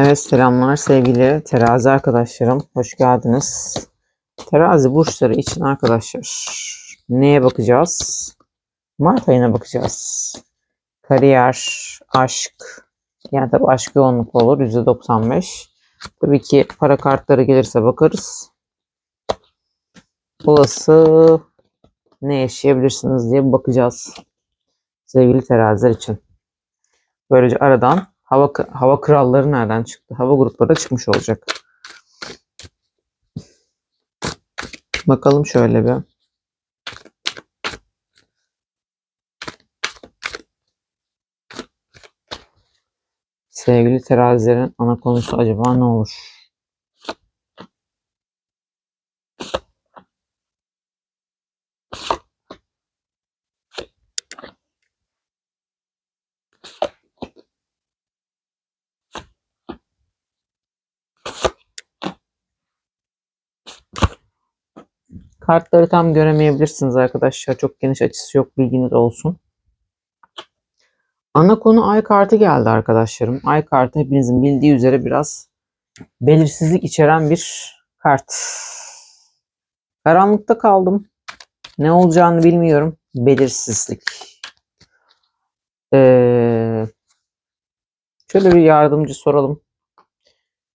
Evet selamlar sevgili terazi arkadaşlarım. Hoş geldiniz. Terazi burçları için arkadaşlar neye bakacağız? Mart ayına bakacağız. Kariyer, aşk, yani tabii aşk yoğunluklu olur %95. Tabii ki para kartları gelirse bakarız. Olası ne yaşayabilirsiniz diye bakacağız. Sevgili teraziler için. Böylece aradan hava hava kralları nereden çıktı? Hava grupları da çıkmış olacak. Bakalım şöyle bir. Sevgili terazilerin ana konusu acaba ne olur? Kartları tam göremeyebilirsiniz arkadaşlar. Çok geniş açısı yok. Bilginiz olsun. Ana konu ay kartı geldi arkadaşlarım. Ay kartı hepinizin bildiği üzere biraz belirsizlik içeren bir kart. Karanlıkta kaldım. Ne olacağını bilmiyorum. Belirsizlik. Ee, şöyle bir yardımcı soralım.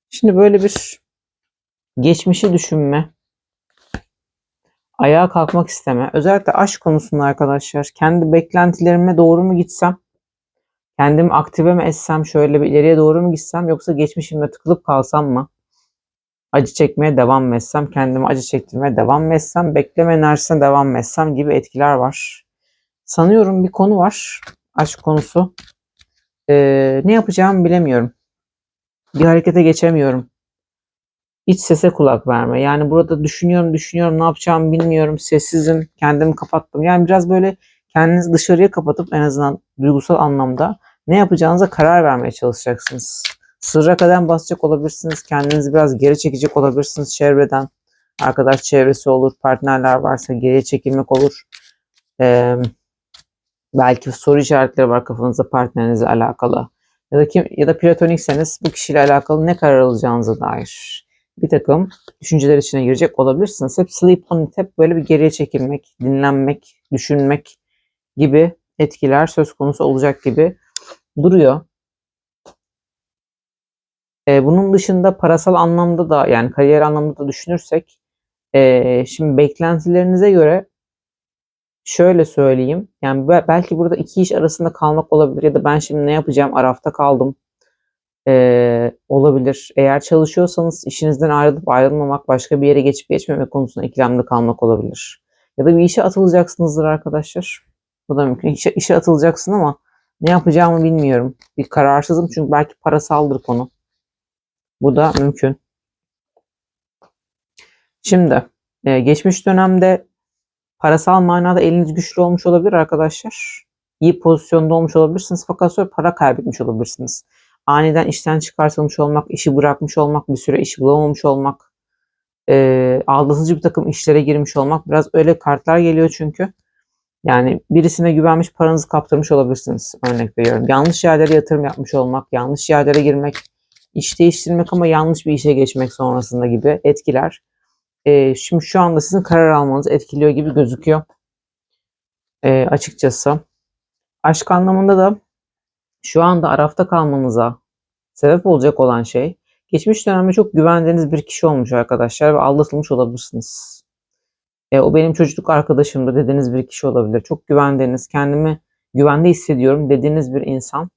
Şimdi böyle bir geçmişi düşünme, ayağa kalkmak isteme. Özellikle aşk konusunda arkadaşlar kendi beklentilerime doğru mu gitsem? Kendimi aktive mi etsem? Şöyle bir ileriye doğru mu gitsem? Yoksa geçmişimde tıkılıp kalsam mı? Acı çekmeye devam mı etsem? Kendimi acı çektirmeye devam mı etsem? Bekleme enerjisine devam mı etsem? Gibi etkiler var. Sanıyorum bir konu var. Aşk konusu. Ee, ne yapacağımı bilemiyorum. Bir harekete geçemiyorum iç sese kulak verme. Yani burada düşünüyorum, düşünüyorum, ne yapacağımı bilmiyorum, sessizim, kendimi kapattım. Yani biraz böyle kendinizi dışarıya kapatıp en azından duygusal anlamda ne yapacağınıza karar vermeye çalışacaksınız. Sırra kadar basacak olabilirsiniz, kendinizi biraz geri çekecek olabilirsiniz çevreden. Arkadaş çevresi olur, partnerler varsa geriye çekilmek olur. Ee, belki soru işaretleri var kafanızda partnerinizle alakalı. Ya da kim ya da platonikseniz bu kişiyle alakalı ne karar alacağınıza dair bir takım düşünceler içine girecek olabilirsiniz. Hep sleep on it, hep böyle bir geriye çekilmek, dinlenmek, düşünmek gibi etkiler söz konusu olacak gibi duruyor. Ee, bunun dışında parasal anlamda da yani kariyer anlamda da düşünürsek e, şimdi beklentilerinize göre şöyle söyleyeyim. Yani belki burada iki iş arasında kalmak olabilir ya da ben şimdi ne yapacağım arafta kaldım e, olabilir. Eğer çalışıyorsanız işinizden ayrılıp ayrılmamak, başka bir yere geçip geçmemek konusunda ikilemde kalmak olabilir. Ya da bir işe atılacaksınızdır arkadaşlar. Bu da mümkün. İşe, işe atılacaksın ama ne yapacağımı bilmiyorum. Bir kararsızım çünkü belki parasaldır konu. Bu da mümkün. Şimdi e, geçmiş dönemde parasal manada eliniz güçlü olmuş olabilir arkadaşlar. İyi pozisyonda olmuş olabilirsiniz fakat sonra para kaybetmiş olabilirsiniz aniden işten çıkartılmış olmak, işi bırakmış olmak, bir süre iş bulamamış olmak, e, aldatıcı bir takım işlere girmiş olmak biraz öyle kartlar geliyor çünkü. Yani birisine güvenmiş paranızı kaptırmış olabilirsiniz örnek veriyorum. Yanlış yerlere yatırım yapmış olmak, yanlış yerlere girmek, iş değiştirmek ama yanlış bir işe geçmek sonrasında gibi etkiler. E, şimdi şu anda sizin karar almanızı etkiliyor gibi gözüküyor. E, açıkçası. Aşk anlamında da şu anda arafta kalmanıza sebep olacak olan şey geçmiş dönemde çok güvendiğiniz bir kişi olmuş arkadaşlar ve aldatılmış olabilirsiniz. E, o benim çocukluk arkadaşımdı dediğiniz bir kişi olabilir. Çok güvendiğiniz, kendimi güvende hissediyorum dediğiniz bir insan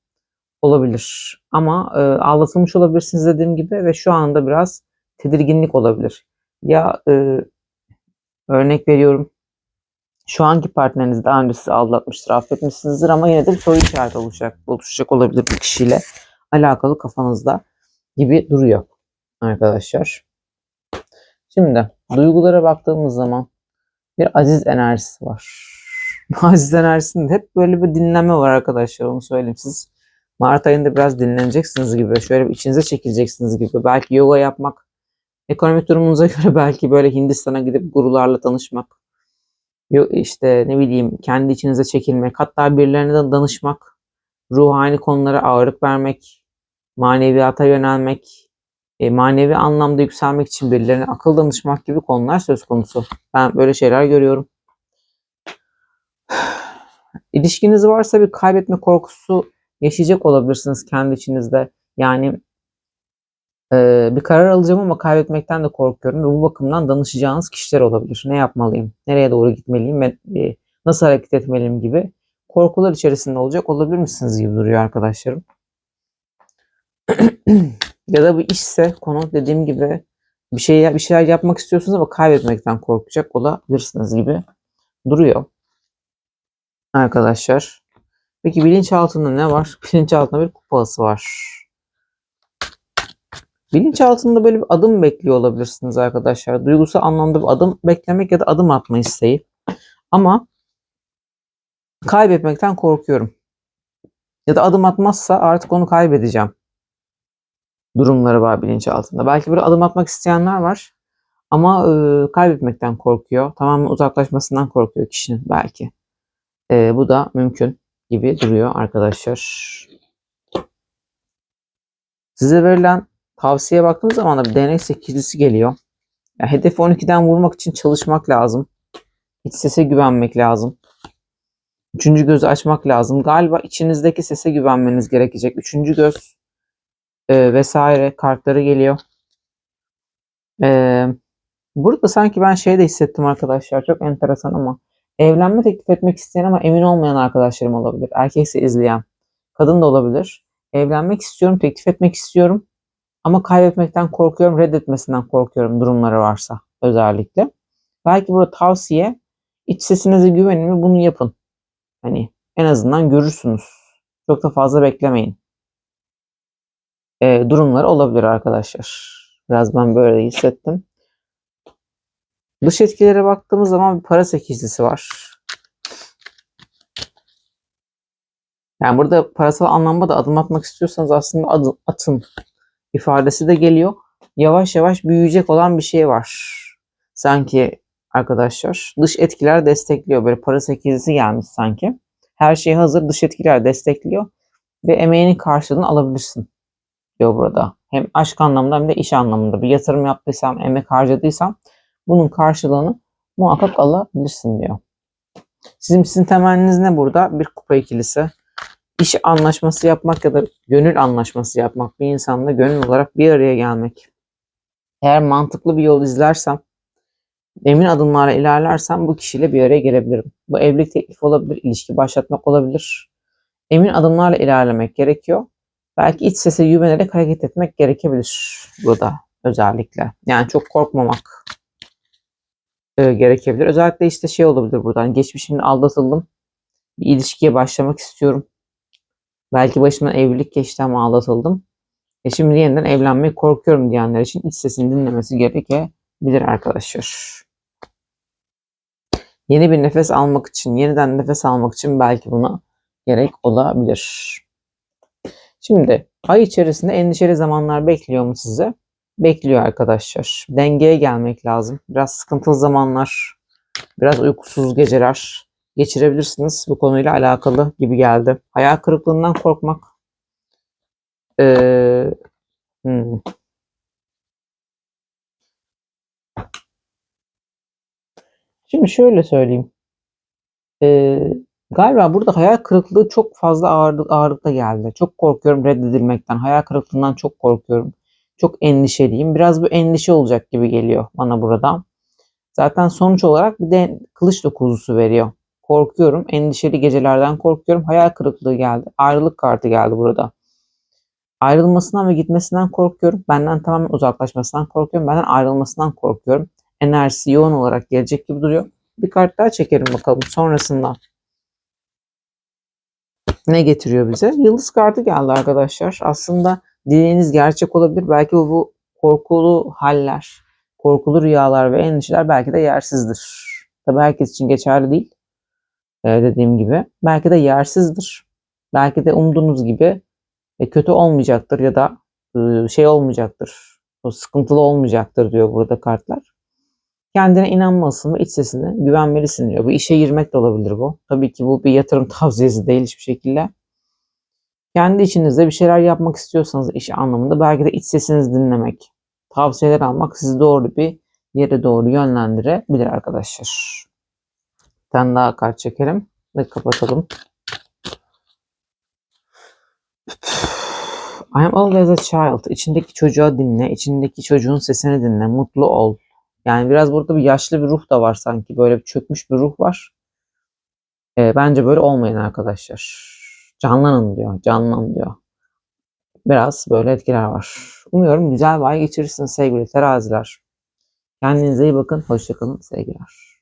olabilir. Ama e, aldatılmış olabilirsiniz dediğim gibi ve şu anda biraz tedirginlik olabilir. Ya e, örnek veriyorum şu anki partneriniz daha önce sizi aldatmıştır, affetmişsinizdir ama yine de bir soru işareti oluşacak, oluşacak olabilir bu kişiyle alakalı kafanızda gibi duruyor arkadaşlar. Şimdi duygulara baktığımız zaman bir aziz enerjisi var. aziz enerjisinde hep böyle bir dinlenme var arkadaşlar onu söyleyeyim. Siz Mart ayında biraz dinleneceksiniz gibi, şöyle bir içinize çekileceksiniz gibi. Belki yoga yapmak, ekonomik durumunuza göre belki böyle Hindistan'a gidip gurularla tanışmak, işte ne bileyim kendi içinize çekilmek, hatta birilerine de danışmak, ruhani konulara ağırlık vermek maneviyata yönelmek, e, manevi anlamda yükselmek için birilerine akıl danışmak gibi konular söz konusu. Ben böyle şeyler görüyorum. İlişkiniz varsa bir kaybetme korkusu yaşayacak olabilirsiniz kendi içinizde. Yani e, bir karar alacağım ama kaybetmekten de korkuyorum ve bu bakımdan danışacağınız kişiler olabilir. Ne yapmalıyım? Nereye doğru gitmeliyim? Ve e, nasıl hareket etmeliyim gibi korkular içerisinde olacak olabilir misiniz gibi duruyor arkadaşlarım. ya da bir işse konu dediğim gibi bir şey bir şeyler yapmak istiyorsunuz ama kaybetmekten korkacak olabilirsiniz gibi duruyor. Arkadaşlar. Peki bilinçaltında ne var? Bilinçaltında bir kupası var. Bilinçaltında böyle bir adım bekliyor olabilirsiniz arkadaşlar. Duygusal anlamda bir adım beklemek ya da adım atma isteği. Ama kaybetmekten korkuyorum. Ya da adım atmazsa artık onu kaybedeceğim. Durumları var bilinçaltında. Belki bir adım atmak isteyenler var. Ama e, kaybetmekten korkuyor. Tamamen uzaklaşmasından korkuyor kişinin belki. E, bu da mümkün gibi duruyor arkadaşlar. Size verilen tavsiye baktığınız zaman da değnek sekizlisi geliyor. Yani hedefi 12'den vurmak için çalışmak lazım. İç sese güvenmek lazım. Üçüncü gözü açmak lazım. Galiba içinizdeki sese güvenmeniz gerekecek. Üçüncü göz e, vesaire kartları geliyor. E, burada sanki ben şey de hissettim arkadaşlar. Çok enteresan ama evlenme teklif etmek isteyen ama emin olmayan arkadaşlarım olabilir. Erkekse izleyen. Kadın da olabilir. Evlenmek istiyorum, teklif etmek istiyorum. Ama kaybetmekten korkuyorum, reddetmesinden korkuyorum durumları varsa özellikle. Belki burada tavsiye iç sesinize güvenin ve bunu yapın. Hani en azından görürsünüz. Çok da fazla beklemeyin. Ee, durumları olabilir arkadaşlar. Biraz ben böyle hissettim. Dış etkilere baktığımız zaman bir para sekizlisi var. Yani burada parasal anlamda da adım atmak istiyorsanız aslında adım, atın ifadesi de geliyor. Yavaş yavaş büyüyecek olan bir şey var. Sanki arkadaşlar dış etkiler destekliyor. Böyle para sekizlisi gelmiş sanki. Her şey hazır dış etkiler destekliyor. Ve emeğinin karşılığını alabilirsin diyor burada. Hem aşk anlamında hem de iş anlamında. Bir yatırım yaptıysam, emek harcadıysam bunun karşılığını muhakkak alabilirsin diyor. Sizin, sizin temenniniz ne burada? Bir kupa ikilisi. İş anlaşması yapmak ya da gönül anlaşması yapmak. Bir insanla gönül olarak bir araya gelmek. Eğer mantıklı bir yol izlersem, emin adımlarla ilerlersem bu kişiyle bir araya gelebilirim. Bu evlilik teklifi olabilir, ilişki başlatmak olabilir. Emin adımlarla ilerlemek gerekiyor. Belki iç sese güvenerek hareket etmek gerekebilir burada özellikle. Yani çok korkmamak e, gerekebilir. Özellikle işte şey olabilir buradan. Geçmişimde aldatıldım. Bir ilişkiye başlamak istiyorum. Belki başımdan evlilik geçti ama aldatıldım. E şimdi yeniden evlenmeye korkuyorum diyenler için iç sesini dinlemesi gerekebilir arkadaşlar. Yeni bir nefes almak için, yeniden nefes almak için belki buna gerek olabilir. Şimdi ay içerisinde endişeli zamanlar bekliyor mu size? Bekliyor arkadaşlar. Dengeye gelmek lazım. Biraz sıkıntılı zamanlar, biraz uykusuz geceler geçirebilirsiniz. Bu konuyla alakalı gibi geldi. Hayal kırıklığından korkmak. Ee, hmm. Şimdi şöyle söyleyeyim. Ee, galiba burada hayal kırıklığı çok fazla ağırlık, ağırlıkta geldi. Çok korkuyorum reddedilmekten. Hayal kırıklığından çok korkuyorum. Çok endişeliyim. Biraz bu endişe olacak gibi geliyor bana burada. Zaten sonuç olarak bir de kılıç dokuzusu veriyor. Korkuyorum. Endişeli gecelerden korkuyorum. Hayal kırıklığı geldi. Ayrılık kartı geldi burada. Ayrılmasından ve gitmesinden korkuyorum. Benden tamamen uzaklaşmasından korkuyorum. Benden ayrılmasından korkuyorum. Enerjisi yoğun olarak gelecek gibi duruyor. Bir kart daha çekelim bakalım sonrasında. Ne getiriyor bize? Yıldız kartı geldi arkadaşlar. Aslında dileğiniz gerçek olabilir. Belki bu, bu korkulu haller, korkulu rüyalar ve endişeler belki de yersizdir. Tabii herkes için geçerli değil. Ee, dediğim gibi. Belki de yersizdir. Belki de umduğunuz gibi e, kötü olmayacaktır ya da e, şey olmayacaktır. O sıkıntılı olmayacaktır diyor burada kartlar. Kendine inanmalısın ve iç sesine güvenmelisin diyor. Bu işe girmek de olabilir bu. Tabii ki bu bir yatırım tavsiyesi değil hiçbir şekilde. Kendi içinizde bir şeyler yapmak istiyorsanız iş anlamında belki de iç sesinizi dinlemek, tavsiyeler almak sizi doğru bir yere doğru yönlendirebilir arkadaşlar. Tane daha kart çekelim ve kapatalım. I am always a child. İçindeki çocuğa dinle, içindeki çocuğun sesini dinle, mutlu ol. Yani biraz burada bir yaşlı bir ruh da var sanki. Böyle bir çökmüş bir ruh var. Ee, bence böyle olmayın arkadaşlar. Canlanın diyor, canlan diyor. Biraz böyle etkiler var. Umuyorum güzel bir ay geçirirsiniz sevgili teraziler. Kendinize iyi bakın. Hoşçakalın sevgiler.